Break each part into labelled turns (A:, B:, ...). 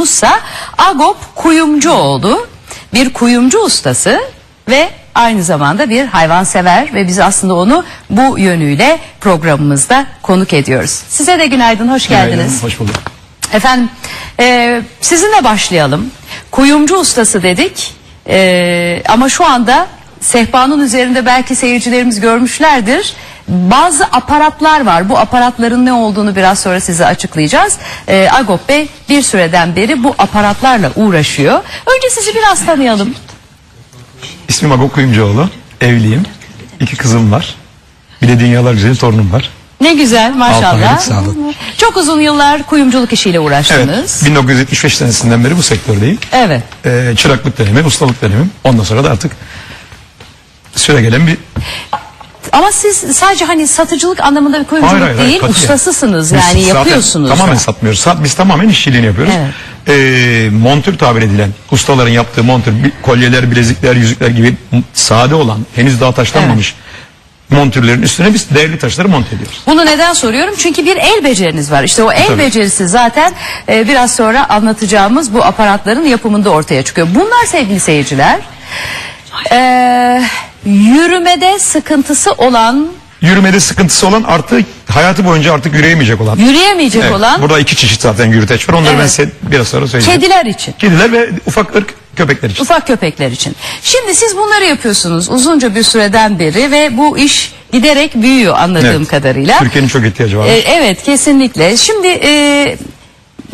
A: Musa Agop Kuyumcuoğlu bir kuyumcu ustası ve aynı zamanda bir hayvansever ve biz aslında onu bu yönüyle programımızda konuk ediyoruz. Size de günaydın, hoş geldiniz.
B: Günaydın, Hoş bulduk.
A: Efendim e, sizinle başlayalım. Kuyumcu ustası dedik E, ama şu anda sehpanın üzerinde belki seyircilerimiz görmüşlerdir. Bazı aparatlar var. Bu aparatların ne olduğunu biraz sonra size açıklayacağız. E, Agop Bey bir süreden beri bu aparatlarla uğraşıyor. Önce sizi biraz tanıyalım.
B: İsmim Agop Kuyumcuoğlu. Evliyim. İki kızım var. Bir de dünyalar güzeli torunum var.
A: Ne güzel maşallah.
B: sağ olun.
A: Çok uzun yıllar kuyumculuk işiyle
B: Evet.
A: uğraştınız.
B: 1975 senesinden beri bu sektördeyim.
A: Evet.
B: Ee, çıraklık dönemi, ustalık dönemim. Ondan sonra da artık süre gelen bir...
A: Ama siz sadece hani satıcılık anlamında bir kuyumculuk değil,
B: katiyen.
A: ustasısınız
B: Biz
A: yani yapıyorsunuz.
B: Tamamen
A: da.
B: satmıyoruz. Sat, biz tamamen işçiliğini yapıyoruz.
A: Evet.
B: Ee, montür tabir edilen, ustaların yaptığı montür, kolyeler, bilezikler, yüzükler gibi sade olan, henüz daha taşlanmamış montürlerin üstüne biz değerli taşları monte ediyoruz.
A: Bunu neden soruyorum? Çünkü bir el beceriniz var. İşte o el
B: Tabii.
A: becerisi zaten e, biraz sonra anlatacağımız bu aparatların yapımında ortaya çıkıyor. Bunlar sevgili seyirciler, e, yürümede sıkıntısı olan,
B: Yürümede sıkıntısı olan artı hayatı boyunca artık yürüyemeyecek olan.
A: yürüyemeyecek
B: Evet,
A: olan
B: Burada iki çeşit zaten yürüteç var. Onları
A: Evet.
B: ben size biraz sonra söyleyeceğim.
A: kediler için.
B: Kediler ve ufak ırk köpekler için.
A: Ufak köpekler için. Şimdi siz bunları yapıyorsunuz uzunca bir süreden beri ve bu iş giderek büyüyor anladığım
B: Evet.
A: kadarıyla.
B: Türkiye'nin çok ihtiyacı var.
A: Ee, evet kesinlikle. Şimdi e,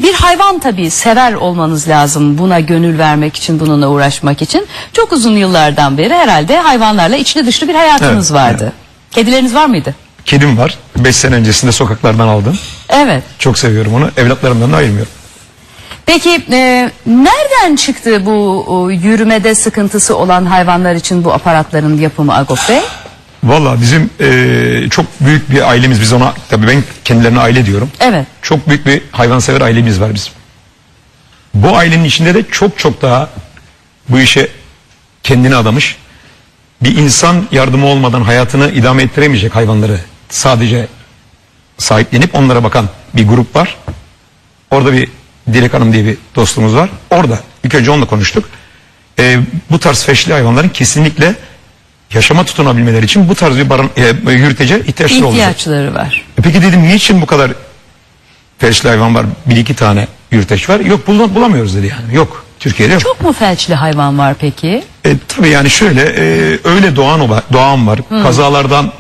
A: bir hayvan tabii sever olmanız lazım buna gönül vermek için bununla uğraşmak için. Çok uzun yıllardan beri herhalde hayvanlarla içli dışlı bir hayatınız
B: Evet,
A: vardı. Kedileriniz var mıydı?
B: Kedim var. 5 sene öncesinde sokaklardan aldım.
A: Evet.
B: Çok seviyorum onu. Evlatlarımdan da ayırmıyorum.
A: Peki e, nereden çıktı bu o, yürümede sıkıntısı olan hayvanlar için bu aparatların yapımı Agop Bey?
B: Valla bizim eee, çok büyük bir ailemiz. Biz ona tabii ben kendilerine aile diyorum.
A: Evet.
B: Çok büyük bir hayvansever ailemiz var bizim. Bu ailenin içinde de çok çok daha bu işe kendini adamış bir insan yardımı olmadan hayatını idame ettiremeyecek hayvanları sadece sahiplenip onlara bakan bir grup var. Orada bir Dilek Hanım diye bir dostumuz var. Orada ilk önce onunla konuştuk. Ee, bu tarz feşli hayvanların kesinlikle yaşama tutunabilmeleri için bu tarz bir baran, e, yürütece ihtiyaçları olacak.
A: İhtiyaçları var.
B: E peki dedim niçin bu kadar felçli hayvan var? Bir iki tane yürüteç var. Yok bul- bulamıyoruz dedi yani. Yok. Türkiye'de yok.
A: Çok mu felçli hayvan var peki?
B: E, tabii yani şöyle e, öyle doğan ola, doğan var. Kazalardan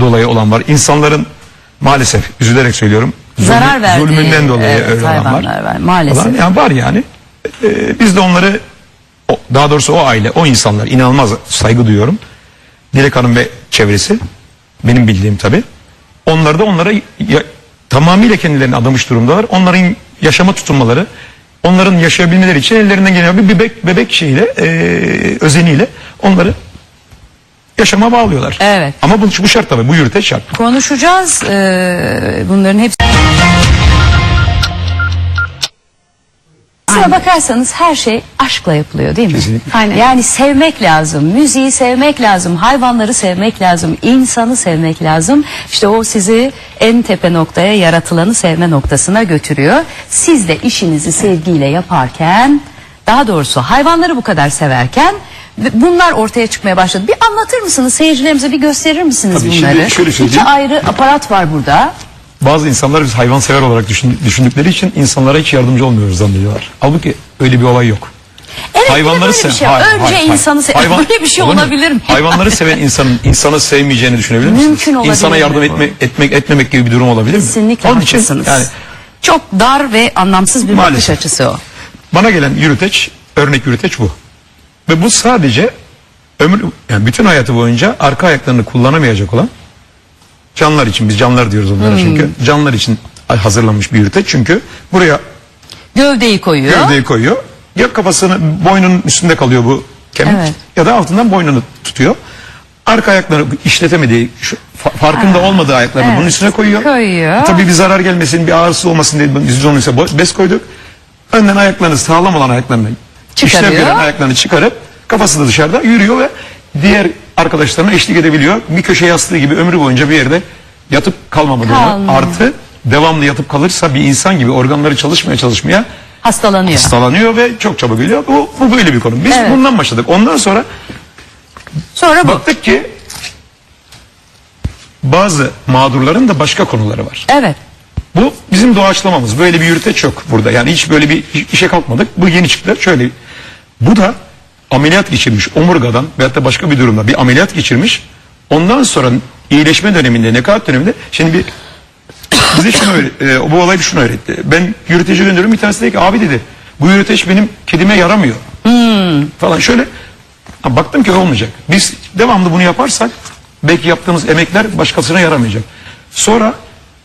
B: dolayı olan var. İnsanların maalesef üzülerek söylüyorum.
A: Zarar verdiği,
B: Zulmünden dolayı
A: evet,
B: öyle olan var.
A: var, maalesef.
B: Falan. Yani var yani. E, biz de onları daha doğrusu o aile, o insanlar inanılmaz saygı duyuyorum. Dilek Hanım ve çevresi benim bildiğim tabii. Onlar da onlara ya- tamamıyla kendilerini adamış durumdalar. Onların yaşama tutunmaları, onların yaşayabilmeleri için ellerinden gelen bir bebek bebek şeyiyle, e, özeniyle onları yaşama bağlıyorlar.
A: Evet.
B: Ama bu, bu şart tabii, bu yürüteç şart.
A: Konuşacağız eee, bunların hepsi. Aslına bakarsanız her şey aşkla yapılıyor değil mi?
B: Kesinlikle.
A: Aynen. Yani sevmek lazım, müziği sevmek lazım, hayvanları sevmek lazım, insanı sevmek lazım. İşte o sizi en tepe noktaya yaratılanı sevme noktasına götürüyor. Siz de işinizi sevgiyle yaparken, daha doğrusu hayvanları bu kadar severken ve bunlar ortaya çıkmaya başladı. Bir anlatır mısınız seyircilerimize bir gösterir misiniz
B: Tabii, şimdi
A: bunları?
B: şöyle
A: İki
B: söyleyeyim.
A: ayrı aparat var burada.
B: Bazı insanlar biz hayvansever olarak düşün- düşündükleri için insanlara hiç yardımcı olmuyoruz zannediyorlar. Halbuki öyle bir olay yok.
A: Evet böyle bir
B: sev-
A: şey var.
B: Hayır,
A: Önce
B: hayır,
A: insanı sev. Böyle bir şey
B: Olur mu?
A: olabilir mi?
B: Hayvanları seven insanın insanı sevmeyeceğini düşünebilir misiniz?
A: Mümkün olabilir
B: İnsana yardım etme, etmek etmemek gibi bir durum olabilir mi?
A: Kesinlikle
B: Onun için
A: haklısınız.
B: yani
A: Çok dar ve anlamsız bir bakış
B: Maalesef.
A: açısı o.
B: bana gelen yürüteç, örnek yürüteç bu. Ve bu sadece ömür yani bütün hayatı boyunca arka ayaklarını kullanamayacak olan canlılar için biz canlılar diyoruz onlara
A: Hmm.
B: çünkü canlılar için hazırlanmış bir yürüteç çünkü buraya
A: Gövdeyi koyuyor.
B: gövdeyi koyuyor. Ya kafasını boynunun üstünde kalıyor bu kemik
A: Evet.
B: ya da altından boynunu tutuyor. Arka ayakları işletemediği, şu fa- farkında olmadığı ayaklarını
A: evet.
B: bunun üstüne koyuyor.
A: Koyuyor.
B: Tabii bir zarar gelmesin, bir ağrısı olmasın diye biz onu ise bo- bez koyduk. Önden ayaklarını sağlam olan ayaklarını
A: Çıkarıyor.
B: işlev gören ayaklarını çıkarıp kafası da dışarıda yürüyor ve diğer arkadaşlarına eşlik edebiliyor. Bir köşe yastığı gibi ömrü boyunca bir yerde yatıp kalmamalı.
A: Kalmıyor.
B: Artı devamlı yatıp kalırsa bir insan gibi organları çalışmaya çalışmaya
A: hastalanıyor.
B: hastalanıyor ve çok çabuk ölüyor. Bu, bu böyle bir konu. Biz
A: Evet.
B: bundan başladık. Ondan sonra
A: Sonra bu.
B: baktık ki bazı mağdurların da başka konuları var.
A: Evet.
B: Bu bizim doğaçlamamız. Böyle bir yürüteç yok burada. Yani hiç böyle bir işe kalkmadık. Bu yeni çıktı. Şöyle. Bu da ameliyat geçirmiş omurgadan veyahut da başka bir durumda bir ameliyat geçirmiş. Ondan sonra iyileşme döneminde, nekaat döneminde şimdi bir bize şunu öğret, e, bu olay şunu öğretti. Ben yürüteci gönderiyorum bir tanesi dedi ki abi dedi bu yürüteç benim kedime yaramıyor. Falan şöyle Ha, baktım ki olmayacak. Biz devamlı bunu yaparsak belki yaptığımız emekler başkasına yaramayacak. Sonra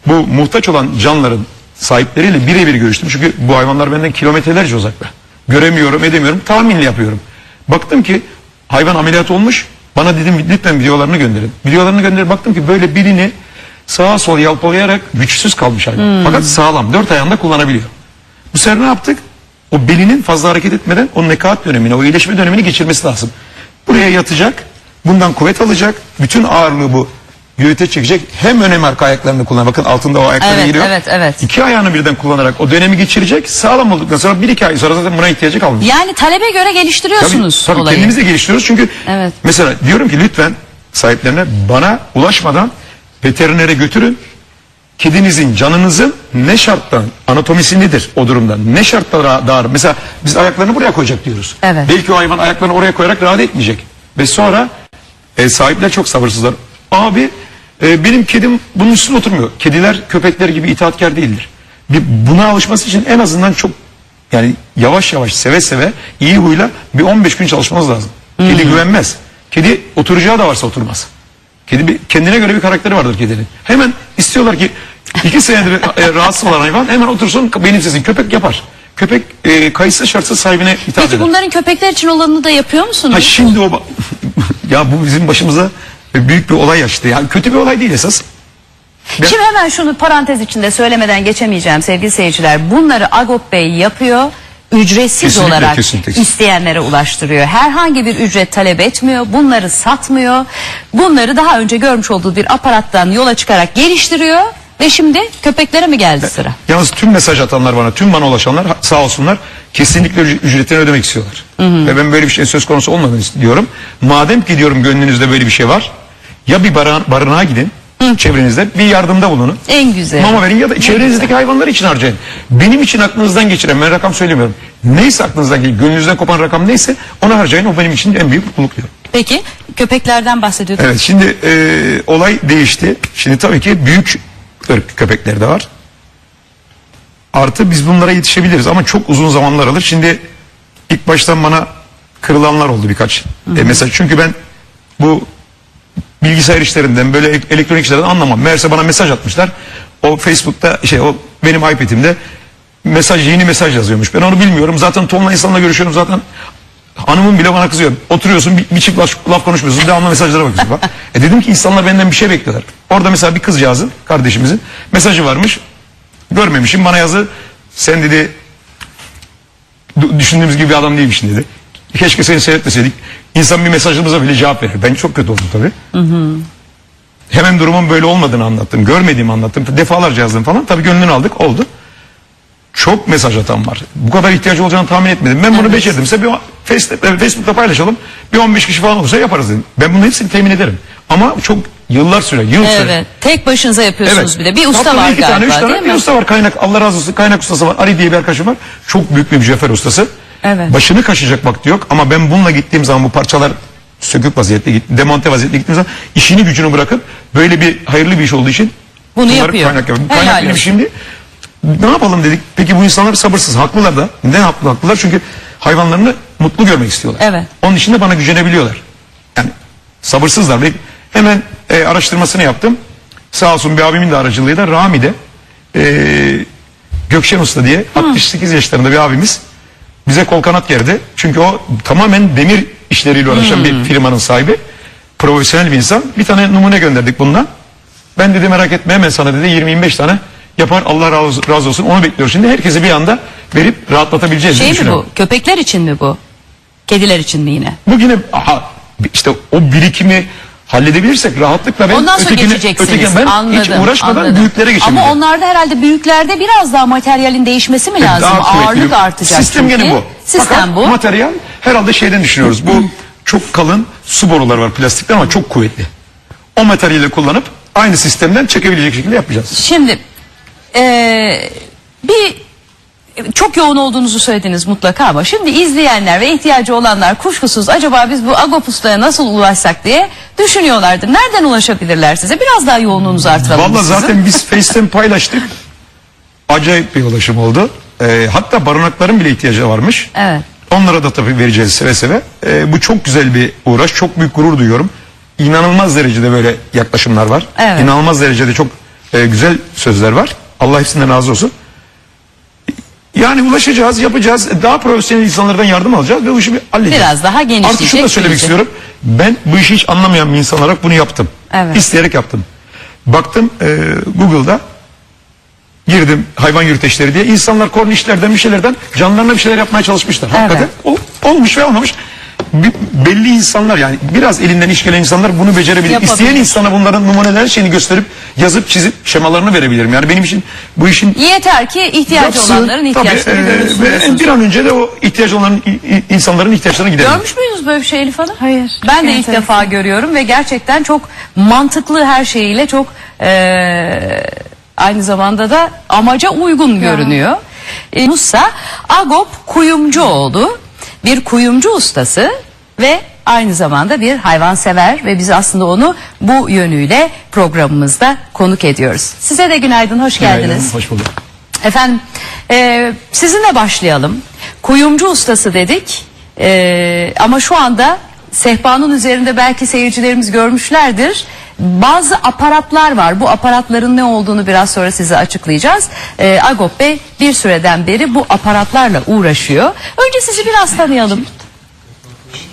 B: bu muhtaç olan canların sahipleriyle birebir görüştüm. Çünkü bu hayvanlar benden kilometrelerce uzakta. Göremiyorum, edemiyorum. Tahminle yapıyorum. Baktım ki hayvan ameliyat olmuş. Bana dedim lütfen videolarını gönderin. Videolarını gönderip baktım ki böyle birini sağa sola yalpalayarak güçsüz kalmış hayvan. Fakat sağlam. Dört ayağında kullanabiliyor. Bu sefer ne yaptık? O belinin fazla hareket etmeden o nekaat dönemini, o iyileşme dönemini geçirmesi lazım. Buraya yatacak, bundan kuvvet alacak, bütün ağırlığı bu yürüte çekecek. Hem önem arka ayaklarını kullan. Bakın altında o ayakları
A: Evet,
B: giriyor.
A: evet, evet.
B: İki ayağını birden kullanarak o dönemi geçirecek. Sağlam olduktan sonra bir iki ay sonra zaten buna ihtiyacı kalmayacak.
A: Yani talebe göre geliştiriyorsunuz
B: Tabii, tabii
A: olayı.
B: kendimiz de geliştiriyoruz çünkü
A: Evet.
B: mesela diyorum ki lütfen sahiplerine bana ulaşmadan veterinere götürün. Kedinizin, canınızın ne şarttan, anatomisi nedir o durumda? Ne şartlara dar? Mesela biz ayaklarını buraya koyacak diyoruz.
A: Evet.
B: Belki o hayvan ayaklarını oraya koyarak rahat etmeyecek. Ve sonra e, sahipler çok sabırsızlar. Abi e, benim kedim bunun üstüne oturmuyor. Kediler köpekler gibi itaatkar değildir. Bir, buna alışması için en azından çok yani yavaş yavaş seve seve iyi huyla bir 15 gün çalışmanız lazım. Kedi güvenmez. Kedi oturacağı da varsa oturmaz. Kedi bir, kendine göre bir karakteri vardır kedinin. Hemen istiyorlar ki iki senedir e, rahatsız olan hayvan hemen otursun benimsesin. Köpek yapar. Köpek e, kayıtsız şartsız sahibine itaat
A: Peki
B: eder.
A: bunların köpekler için olanını da yapıyor musunuz?
B: Ha şimdi o ya bu bizim başımıza büyük bir olay açtı. Yani kötü bir olay değil esas. Ben-
A: Şimdi hemen şunu parantez içinde söylemeden geçemeyeceğim sevgili seyirciler. Bunları Agop Bey yapıyor. Ücretsiz
B: Kesinlikle,
A: olarak
B: kesinlikle.
A: isteyenlere ulaştırıyor. Herhangi bir ücret talep etmiyor. Bunları satmıyor. Bunları daha önce görmüş olduğu bir aparattan yola çıkarak geliştiriyor. Ve şimdi köpeklere mi geldi sıra?
B: Yalnız tüm mesaj atanlar bana, tüm bana ulaşanlar sağ olsunlar kesinlikle üc- ücretini ödemek istiyorlar. Ve ben böyle bir şeyin söz konusu olmadığını diyorum. Madem ki diyorum gönlünüzde böyle bir şey var, ya bir bara- barınağa gidin, çevrenizde bir yardımda bulunun.
A: En güzel.
B: Mama verin ya da çevrenizdeki hayvanlar için harcayın. Benim için aklınızdan geçiren, ben rakam söylemiyorum. Neyse aklınızdan geçiren, gönlünüzden kopan rakam neyse onu harcayın. O benim için en büyük mutluluk diyorum.
A: Peki köpeklerden bahsediyorduk.
B: Evet şimdi e, olay değişti. Şimdi tabii ki büyük ırk köpekler de var. Artı biz bunlara yetişebiliriz ama çok uzun zamanlar alır. Şimdi ilk baştan bana kırılanlar oldu birkaç. E, mesela çünkü ben bu bilgisayar işlerinden böyle ek- elektronik işlerden anlamam. Meğerse bana mesaj atmışlar. O Facebook'ta şey o benim iPad'imde mesaj yeni mesaj yazıyormuş. Ben onu bilmiyorum. Zaten tonla insanla görüşüyorum zaten. Hanımım bile bana kızıyor. Oturuyorsun bir, bir çift laf, laf konuşmuyorsun. Devamlı mesajlara bakıyorsun falan. E dedim ki insanlar benden bir şey bekliyorlar. Orada mesela bir kızcağızın kardeşimizin mesajı varmış. Görmemişim bana yazdı. Sen dedi "du- düşündüğümüz gibi bir adam değilmişsin dedi. Keşke seni seyretmeseydik. İnsan bir mesajımıza bile cevap verir. Ben çok kötü oldum tabii. Hemen durumun böyle olmadığını anlattım. Görmediğimi anlattım. Defalarca yazdım falan. Tabii gönlünü aldık. Oldu. Çok mesaj atan var. Bu kadar ihtiyacı olacağını tahmin etmedim. Ben bunu becerdim. bir Face- Facebook'ta paylaşalım. Bir 15 kişi falan olursa yaparız dedim. Ben bunun hepsini temin ederim. Ama çok yıllar sürer. Yıl.
A: Evet. Tek başınıza yapıyorsunuz bir de. Bir usta
B: Haftada
A: var
B: iki tane,
A: galiba
B: üç tane
A: değil
B: bir
A: mi?
B: usta var. Kaynak Allah razı olsun. Kaynak ustası var. Ali diye bir arkadaşım var. Çok büyük bir mücevher ustası.
A: Evet.
B: Başını kaşıyacak vakti yok. Ama ben bununla gittiğim zaman bu parçalar sökük vaziyette, demonte vaziyette gittiğim zaman işini gücünü bırakıp böyle bir hayırlı bir iş olduğu için
A: Bunu yapıyor.
B: Kaynak, yapıyorum.
A: Helal
B: kaynak benim
A: olsun.
B: şimdi ne yapalım dedik. Peki bu insanlar sabırsız. Haklılar da. Neden haklı? Haklılar çünkü hayvanlarını mutlu görmek istiyorlar.
A: Evet.
B: Onun için de bana gücenebiliyorlar. Yani sabırsızlar. Ve hemen e, araştırmasını yaptım. Sağ olsun bir abimin de aracılığıyla Rami'de e, Gökşen Usta diye 68 yaşlarında bir abimiz bize kol kanat gerdi. Çünkü o tamamen demir işleriyle uğraşan bir firmanın sahibi. Profesyonel bir insan. Bir tane numune gönderdik bundan. Ben dedi merak etme hemen sana dedi 20-25 tane yapar Allah razı, razı olsun onu bekliyoruz. Şimdi herkese bir anda verip rahatlatabileceğiz diye
A: Şey mi
B: düşünüyorum.
A: bu? Köpekler için mi bu? Kediler için mi yine?
B: Bu yine aha, işte o birikimi halledebilirsek rahatlıkla ben
A: Ondan sonra
B: ötekine,
A: geçeceksiniz.
B: ötekine ben
A: anladım,
B: hiç uğraşmadan
A: anladım.
B: büyüklere geçebilirim.
A: Ama onlarda herhalde büyüklerde biraz daha materyalin değişmesi mi lazım?
B: Daha kuvvetli
A: Ağırlık artacak
B: Sistem
A: çünkü.
B: gene bu.
A: Sistem
B: Fakat
A: bu.
B: materyal herhalde şeyden düşünüyoruz. Bu çok kalın su boruları var plastikler ama çok kuvvetli. O materyali kullanıp aynı sistemden çekebilecek şekilde yapacağız.
A: Şimdi eee, bir çok yoğun olduğunuzu söylediniz mutlaka ama şimdi izleyenler ve ihtiyacı olanlar kuşkusuz acaba biz bu Agopus'taya nasıl ulaşsak diye düşünüyorlardır. Nereden ulaşabilirler size? Biraz daha yoğunluğunuzu artıralım. Sizin.
B: zaten biz Face'ten paylaştık. Acayip bir ulaşım oldu. Ee, hatta barınakların bile ihtiyacı varmış.
A: Evet.
B: Onlara da tabii vereceğiz seve seve. Ee, bu çok güzel bir uğraş. Çok büyük gurur duyuyorum. İnanılmaz derecede böyle yaklaşımlar var.
A: Evet.
B: İnanılmaz derecede çok e, güzel sözler var. Allah hepsinden razı olsun. Yani ulaşacağız, yapacağız. Daha profesyonel insanlardan yardım alacağız ve bu işi bir halledeceğiz.
A: Biraz daha genişleyecek,
B: Artık şunu da söylemek
A: büyüyecek.
B: istiyorum. Ben bu işi hiç anlamayan bir insan olarak bunu yaptım.
A: Evet.
B: İsteyerek yaptım. Baktım e, Google'da girdim hayvan yürüteçleri diye insanlar kornişlerden bir şeylerden canlarına bir şeyler yapmaya çalışmışlar. Hakikaten ol- olmuş ve olmamış. Bir- belli insanlar yani biraz elinden iş gelen insanlar bunu becerebilir.
A: Yapabilir.
B: İsteyen insana bunların numaralar şeyini gösterip yazıp çizip şemalarını verebilirim. Yani benim için bu işin
A: Yeter ki ihtiyacı
B: yapsı,
A: olanların
B: tabii,
A: ihtiyaçları
B: e, bir an önce de o ihtiyacı olan i- i- insanların ihtiyaçlarına gidelim.
A: Görmüş müydünüz böyle bir şey Elif Hanım?
C: Hayır.
A: Ben de ilk defa görüyorum ve gerçekten çok mantıklı her şeyiyle çok eee, aynı zamanda da amaca uygun görünüyor. E, Musa Agop Kuyumcuoğlu bir kuyumcu ustası ve aynı zamanda bir hayvansever ve biz aslında onu bu yönüyle programımızda konuk ediyoruz. Size de günaydın, hoş geldiniz.
B: Hoş bulduk.
A: Efendim e, sizinle başlayalım. Kuyumcu ustası dedik E, ama şu anda sehpanın üzerinde belki seyircilerimiz görmüşlerdir. Bazı aparatlar var. Bu aparatların ne olduğunu biraz sonra size açıklayacağız. E, Agop Bey bir süreden beri bu aparatlarla uğraşıyor. Önce sizi biraz tanıyalım.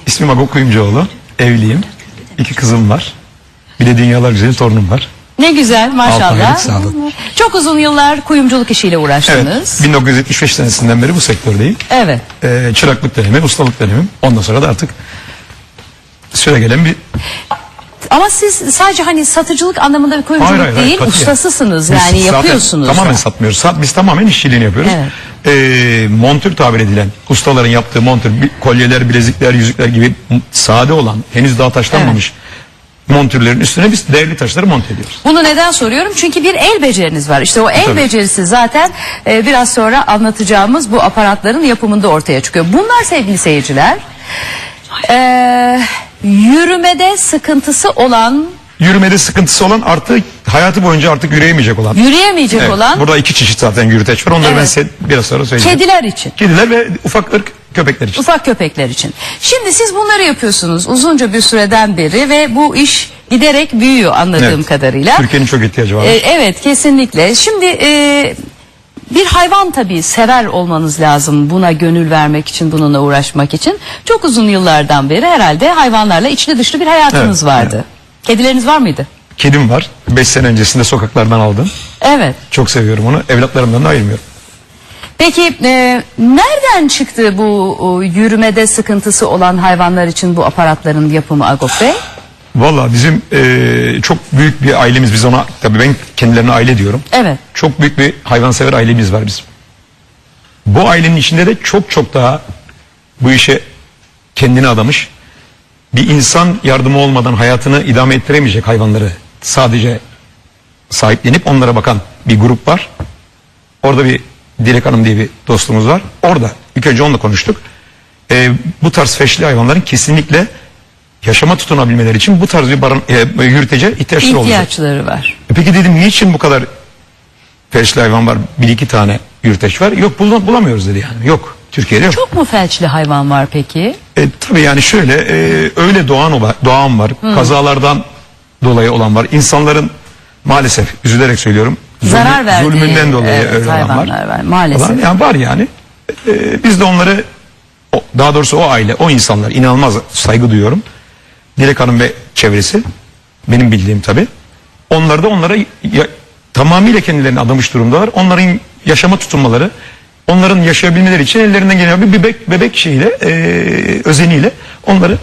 B: İsmim Agop Kuyumcuoğlu. Evliyim. İki kızım var. Bir de dünyalar güzeli torunum var.
A: Ne güzel maşallah.
B: sağ olun.
A: Çok uzun yıllar kuyumculuk işiyle
B: Evet.
A: uğraştınız.
B: 1975 senesinden beri bu sektördeyim.
A: Evet.
B: Ee, çıraklık dönemi, ustalık dönemim. Ondan sonra da artık süre gelen bir
A: Ama siz sadece hani satıcılık anlamında bir kuyumculuk değil,
B: katiyen.
A: ustasısınız
B: Biz
A: yani
B: zaten
A: yapıyorsunuz.
B: Tamamen
A: da.
B: satmıyoruz. Sat, biz tamamen işçiliğini yapıyoruz.
A: Evet.
B: Ee, montür tabir edilen ustaların yaptığı montür, kolyeler, bilezikler, yüzükler gibi sade olan, henüz daha taşlanmamış montürlerin üstüne biz değerli taşları monte ediyoruz.
A: Bunu neden soruyorum? Çünkü bir el beceriniz var. İşte o el
B: Tabii.
A: becerisi zaten e, biraz sonra anlatacağımız bu aparatların yapımında ortaya çıkıyor. Bunlar sevgili seyirciler e, yürümede sıkıntısı olan,
B: Yürümede sıkıntısı olan artık hayatı boyunca artık yürüyemeyecek olan.
A: yürüyemeyecek
B: Evet,
A: olan
B: Burada iki çeşit zaten yürüteç var. Onları
A: Evet.
B: ben size biraz sonra söyleyeceğim.
A: kediler için.
B: Kediler ve ufak ırk köpekler için.
A: Ufak köpekler için. Şimdi siz bunları yapıyorsunuz uzunca bir süreden beri ve bu iş giderek büyüyor anladığım
B: Evet.
A: kadarıyla.
B: Türkiye'nin çok ihtiyacı var.
A: Ee, evet kesinlikle. Şimdi e, bir hayvan tabii sever olmanız lazım buna gönül vermek için bununla uğraşmak için. Çok uzun yıllardan beri herhalde hayvanlarla içli dışlı bir hayatınız
B: Evet,
A: vardı. Kedileriniz var mıydı?
B: Kedim var. 5 sene öncesinde sokaklardan aldım.
A: Evet.
B: Çok seviyorum onu. Evlatlarımdan da ayırmıyorum.
A: Peki e, nereden çıktı bu o, yürümede sıkıntısı olan hayvanlar için bu aparatların yapımı Agop Bey?
B: Valla bizim eee, çok büyük bir ailemiz. Biz ona tabii ben kendilerine aile diyorum.
A: Evet.
B: Çok büyük bir hayvansever ailemiz var bizim. Bu ailenin içinde de çok çok daha bu işe kendini adamış bir insan yardımı olmadan hayatını idame ettiremeyecek hayvanları sadece sahiplenip onlara bakan bir grup var. Orada bir Dilek Hanım diye bir dostumuz var. Orada ilk önce onunla konuştuk. Ee, bu tarz feşli hayvanların kesinlikle yaşama tutunabilmeleri için bu tarz bir barın, e, yürütece ihtiyaçları olacak.
A: İhtiyaçları var.
B: E Peki dedim niçin bu kadar felçli hayvan var? Bir iki tane yürüteç var. Yok bul- bulamıyoruz dedi yani. Yok. Türkiye'de yok.
A: Çok mu felçli hayvan var peki?
B: E, tabii yani şöyle e, öyle doğan ola, doğan var. Kazalardan dolayı olan var. İnsanların maalesef üzülerek söylüyorum.
A: Zarar verdiği,
B: Zulmünden dolayı
A: evet,
B: öyle olan var.
A: hayvanlar var, maalesef.
B: Falan. Yani var yani. E, biz de onları o- daha doğrusu o aile, o insanlar inanılmaz saygı duyuyorum. Dilek Hanım ve çevresi benim bildiğim tabi. Onlar da onlara ya- tamamıyla kendilerini adamış durumdalar. Onların yaşama tutunmaları, onların yaşayabilmeleri için ellerinden gelen bir bebek bebek şeyiyle, e, özeniyle onları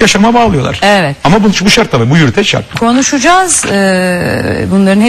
B: yaşama bağlıyorlar.
A: Evet.
B: Ama bu, bu şart tabii bu yürüteç şart.
A: Konuşacağız. Ee, bunların hep